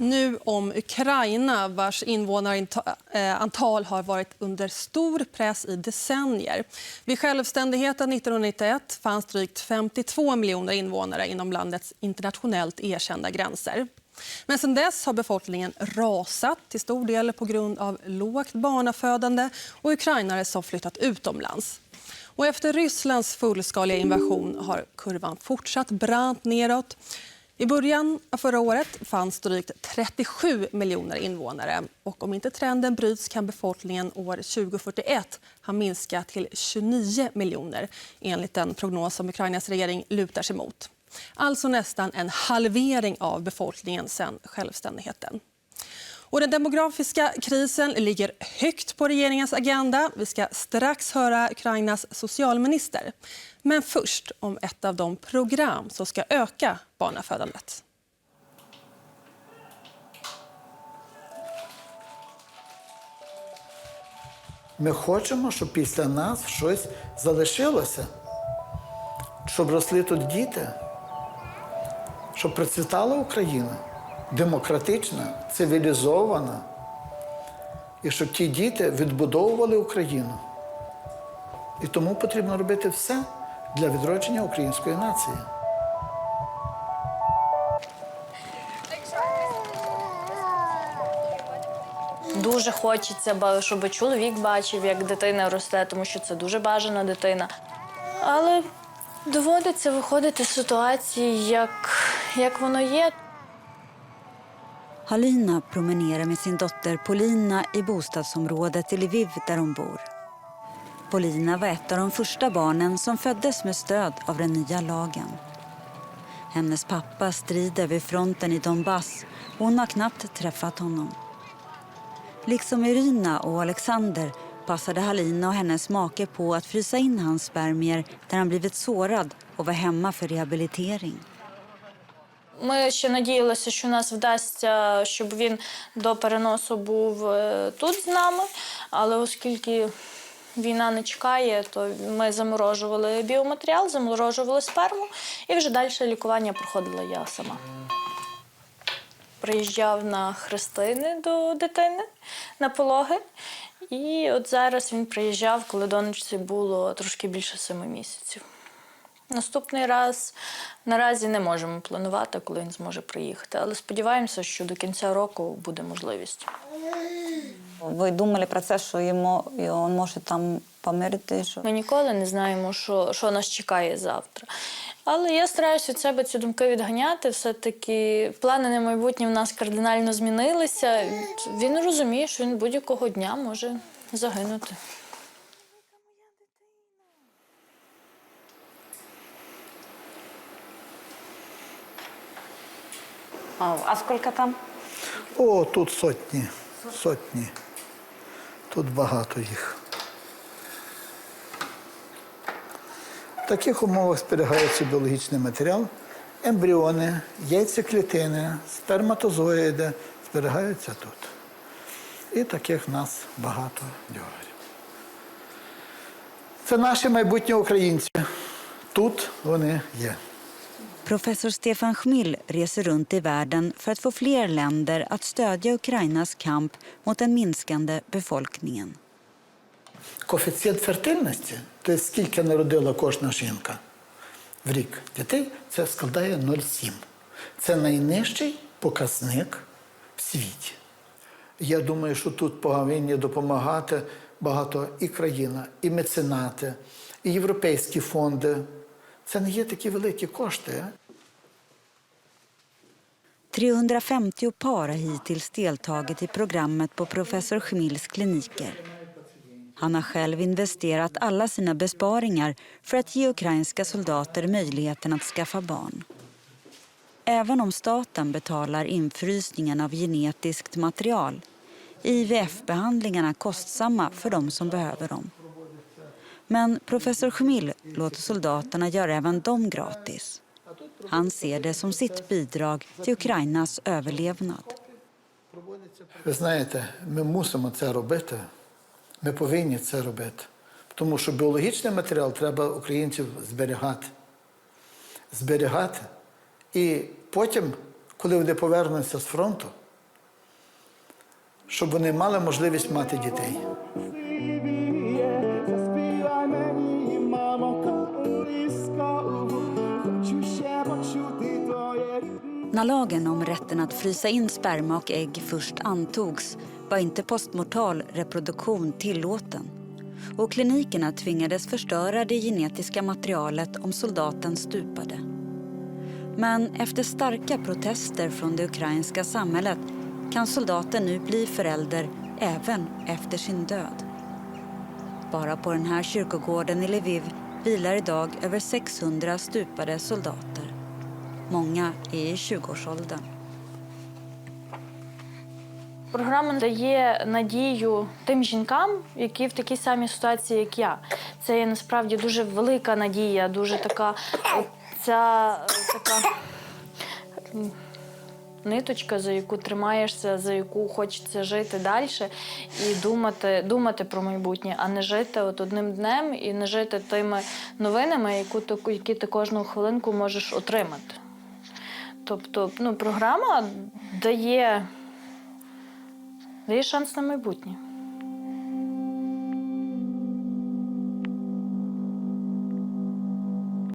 Nu om Ukraina, vars invånarantal eh, har varit under stor press i decennier. Vid självständigheten 1991 fanns drygt 52 miljoner invånare inom landets internationellt erkända gränser. Men sen dess har befolkningen rasat, till stor del på grund av lågt barnafödande och ukrainare som flyttat utomlands. Och efter Rysslands fullskaliga invasion har kurvan fortsatt brant neråt. I början av förra året fanns drygt 37 miljoner invånare. Och om inte trenden bryts kan befolkningen år 2041 ha minskat till 29 miljoner enligt den prognos som Ukrainas regering lutar sig mot. Alltså nästan en halvering av befolkningen sen självständigheten. Och den demografiska krisen ligger högt på regeringens agenda. Vi ska strax höra Ukrainas socialminister. Men först om ett av de program som ska öka barnafödandet. Ми хочемо, щоб після нас щось залишилося, щоб росли тут діти, щоб процвітала Україна Демократична, цивілізована, і щоб ті діти відбудовували Україну. І тому потрібно робити все для відродження української нації. Дуже хочеться, щоб чоловік бачив, як дитина росте, тому що це дуже бажана дитина. Але доводиться виходити з ситуації, як, як воно є. Halina promenerar med sin dotter Polina i bostadsområdet i Lviv där hon bor. Polina var ett av de första barnen som föddes med stöd av den nya lagen. Hennes pappa strider vid fronten i Donbass och hon har knappt träffat honom. Liksom Irina och Alexander passade Halina och hennes make på att frysa in hans spermier där han blivit sårad och var hemma för rehabilitering. Ми ще надіялися, що нас вдасться, щоб він до переносу був е, тут з нами. Але оскільки війна не чекає, то ми заморожували біоматеріал, заморожували сперму, і вже далі лікування проходила я сама. Приїжджав на хрестини до дитини на пологи. І от зараз він приїжджав, коли донечці було трошки більше семи місяців. Наступний раз наразі не можемо планувати, коли він зможе приїхати, але сподіваємося, що до кінця року буде можливість. Вы думали про це, що йому він може там померти? Що... Ми ніколи не знаємо, що, що нас чекає завтра. Але я стараюся від себе ці думки відганяти. Все-таки плани на майбутнє в нас кардинально змінилися. Він розуміє, що він будь-якого дня може загинути. А скільки там? О, тут сотні. Сотні. Тут багато їх. В таких умовах зберігається біологічний матеріал, ембріони, яйцеклітини, сперматозоїди зберігаються тут. І таких нас багато дьогарів. Це наші майбутні українці. Тут вони є. Professor Stefan Schmill reser runt i världen för att få fler länder att stödja Ukrainas kamp mot den minskande befolkningen. Коефіцієнт фертильності, тобто скільки народила кожна жінка в рік дітей, це складає 0,7. Це найнижчий показник в світі. Я думаю, що тут повинні допомагати багато і країна, і меценати, і європейські фонди. Це не є такі великі кошти. а? 350 par har hittills deltagit i programmet på professor Schmills kliniker. Han har själv investerat alla sina besparingar för att ge ukrainska soldater möjligheten att skaffa barn. Även om staten betalar infrysningen av genetiskt material är IVF-behandlingarna kostsamma för de som behöver dem. Men professor Schmill låter soldaterna göra även dem gratis. Han ser det som sitt bidrag till Ukrainas överlevnad. Ви знаєте, ми мусимо це робити. Ми повинні це робити. Тому що біологічний матеріал треба українців зберігати. Зберігати. І потім, коли вони повернуться з фронту, щоб вони мали можливість мати дітей. När lagen om rätten att frysa in sperma och ägg först antogs var inte postmortal reproduktion tillåten och klinikerna tvingades förstöra det genetiska materialet om soldaten stupade. Men efter starka protester från det ukrainska samhället kan soldaten nu bli förälder även efter sin död. Bara på den här kyrkogården i Lviv vilar idag över 600 stupade soldater. Många i 20-årsåldern. Програма дає надію тим жінкам, які в такій самій ситуації, як я. Це є насправді дуже велика надія, дуже така ця така ниточка, за яку тримаєшся, за яку хочеться жити далі і думати, думати про майбутнє, а не жити от одним днем і не жити тими новинами, які ти кожну хвилинку можеш отримати. Тобто, ну, програма дає дає шанс на майбутнє.